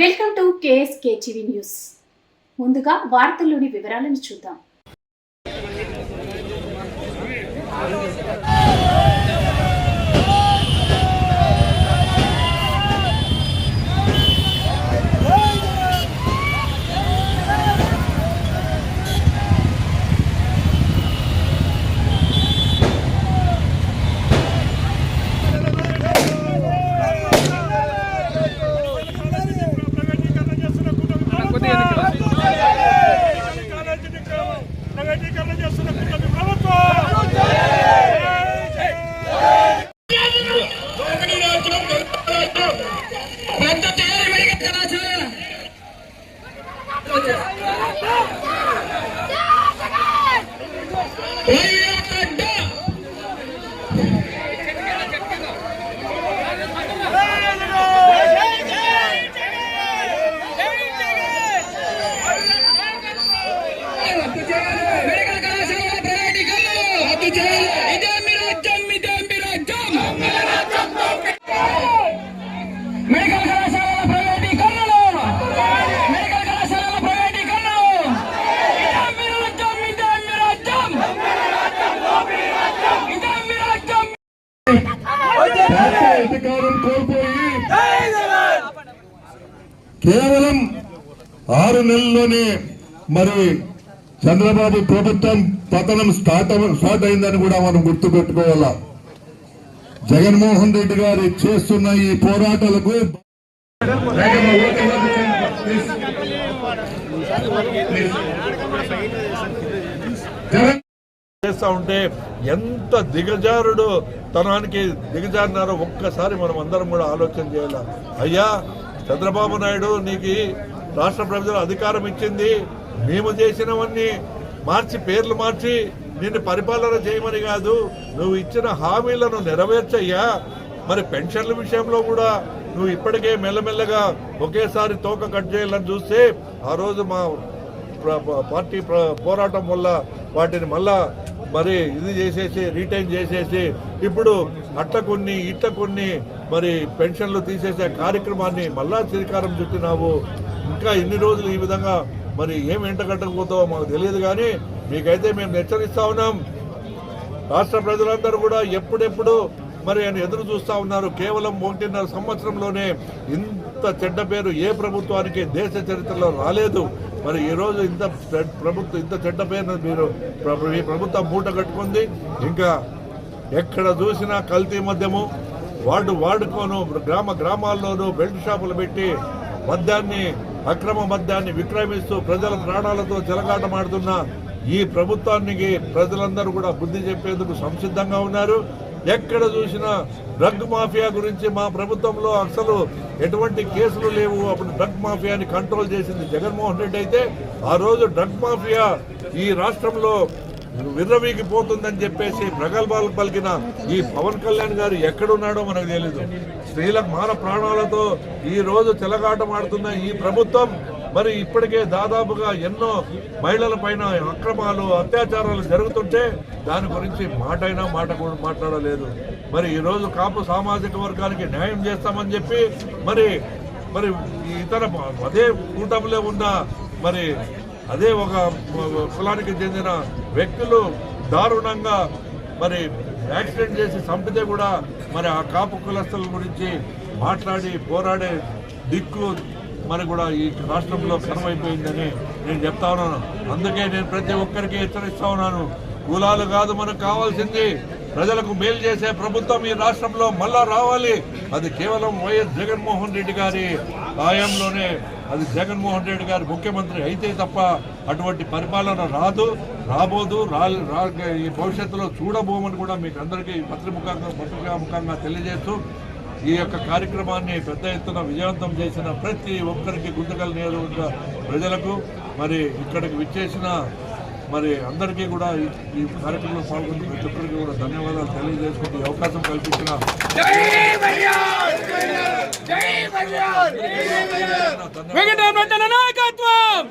Welcome to KSK TV news. ముందుగా వార్తల్లోని వివరాలను చూద్దాం. చేస్తున్న ప్రభుత్వం. కేవలం ఆరు నెలల్లోనే మరి చంద్రబాబు ప్రభుత్వం పతనం స్టార్ట్ స్టార్ట్ అయిందని కూడా మనం గుర్తుపెట్టుకోవాలా? జగన్మోహన్ రెడ్డి గారు చేస్తున్న ఈ పోరాటాలకు చేస్తా ఉంటే ఎంత దిగజారుడు తనానికి దిగజారినారో ఒక్కసారి మనం అందరం కూడా ఆలోచన చేయాలి? అయ్యా చంద్రబాబు నాయుడు నీకు రాష్ట్ర ప్రజలు అధికారం ఇచ్చింది. మేము చేసినవన్నీ మార్చి పేర్లు మార్చి నిన్ను పరిపాలన చేయమని కాదు నువ్వు ఇచ్చిన హామీలను నెరవేర్చయ్యా. మరి పెన్షన్ల విషయంలో కూడా నువ్వు ఇప్పటికే మెల్లమెల్లగా ఒకేసారి తోక కట్ చేయాలని చూస్తే ఆ రోజు మా పార్టీ పోరాటం వల్ల వాటిని మళ్ళా మరి ఇది చేసేసి రీటైన్ చేసేసి ఇప్పుడు అట్ట కొన్ని ఇట్ట కొన్ని మరి పెన్షన్లు తీసేసే కార్యక్రమాన్ని మళ్ళా శ్రీకారం చుట్టినావు. ఇంకా ఇన్ని రోజులు ఈ విధంగా మరి ఏం ఎంటగట్టకపోతావో మాకు తెలియదు కానీ మీకైతే మేము హెచ్చరిస్తా ఉన్నాం. రాష్ట్ర ప్రజలందరూ కూడా ఎప్పుడెప్పుడు మరి ఆయన ఎదురు చూస్తూ ఉన్నారు. కేవలం ఒకటిన్నర సంవత్సరంలోనే ఇంత చెడ్డ పేరు ఏ ప్రభుత్వానికి దేశ చరిత్రలో రాలేదు. మరి ఈరోజు ఇంత ప్రభుత్వం ఇంత చెడ్డ పేరు మీరు ఈ ప్రభుత్వం మూట కట్టుకుంది. ఇంకా ఎక్కడ చూసినా కల్తీ మద్యము. వార్డు వాడుకోను గ్రామ గ్రామాల్లోనూ బెల్ట్ షాపులు పెట్టి మద్యాన్ని అక్రమ మద్యాన్ని విక్రమిస్తూ ప్రజల ప్రాణాలతో చెలగాటమాడుతున్న ఈ ప్రభుత్వానికి ప్రజలందరూ కూడా బుద్ధి చెప్పేందుకు సంసిద్ధంగా ఉన్నారు. ఎక్కడ చూసినా డ్రగ్ మాఫియా గురించి మా ప్రభుత్వంలో అసలు ఎటువంటి కేసులు లేవు. అప్పుడు డ్రగ్ మాఫియాని కంట్రోల్ చేసింది జగన్మోహన్ రెడ్డి అయితే ఆ రోజు డ్రగ్ మాఫియా ఈ రాష్ట్రంలో విర్రవీకి పోతుందని చెప్పేసి ప్రగల్భాలు పలికిన ఈ పవన్ కళ్యాణ్ గారు ఎక్కడున్నాడో మనకు తెలియదు స్త్రీలకు మాన ప్రాణాలతో ఈ రోజు తెలగాటమాడుతున్న ఈ ప్రభుత్వం మరి ఇప్పటికే దాదాపుగా ఎన్నో మహిళల పైన అక్రమాలు అత్యాచారాలు జరుగుతుంటే దాని గురించి మాటైనా మాట కూడా మాట్లాడలేదు. మరి ఈరోజు కాపు సామాజిక వర్గానికి న్యాయం చేస్తామని చెప్పి మరి మరి ఇతర అదే కూటమిలో ఉన్న మరి అదే ఒక కులానికి చెందిన వ్యక్తులు దారుణంగా మరి యాక్సిడెంట్ చేసి చంపితే కూడా మరి ఆ కాపు కులస్తుల గురించి మాట్లాడి పోరాడే దిక్కు మరి కూడా ఈ రాష్ట్రంలో కనమైపోయిందని నేను చెప్తా ఉన్నాను. అందుకే నేను ప్రతి ఒక్కరికి హెచ్చరిస్తా ఉన్నాను. కులాలు కాదు మనకు కావాల్సింది ప్రజలకు మేలు చేసే ప్రభుత్వం ఈ రాష్ట్రంలో మళ్ళా రావాలి. అది కేవలం వైఎస్ జగన్మోహన్ రెడ్డి గారి హయాంలోనే అది జగన్మోహన్ రెడ్డి గారు ముఖ్యమంత్రి అయితే తప్ప అటువంటి పరిపాలన రాదు. రాబోదు రా ఈ భవిష్యత్తులో చూడబోమని కూడా మీకు అందరికీ పత్రిముఖంగా పత్రికా ముఖంగా తెలియజేస్తూ ఈ యొక్క కార్యక్రమాన్ని పెద్ద ఎత్తున విజయవంతం చేసిన ప్రతి ఒక్కరికి గుంతకల్ నియోజకవర్గ ప్రజలకు మరి ఇక్కడికి విచ్చేసిన మరి అందరికీ కూడా ఈ- కార్యక్రమంలో పాల్గొన్న ప్రతి ఒక్కరికి కూడా ధన్యవాదాలు తెలియజేసుకుంటూ అవకాశం కల్పించిన నాయకత్వం!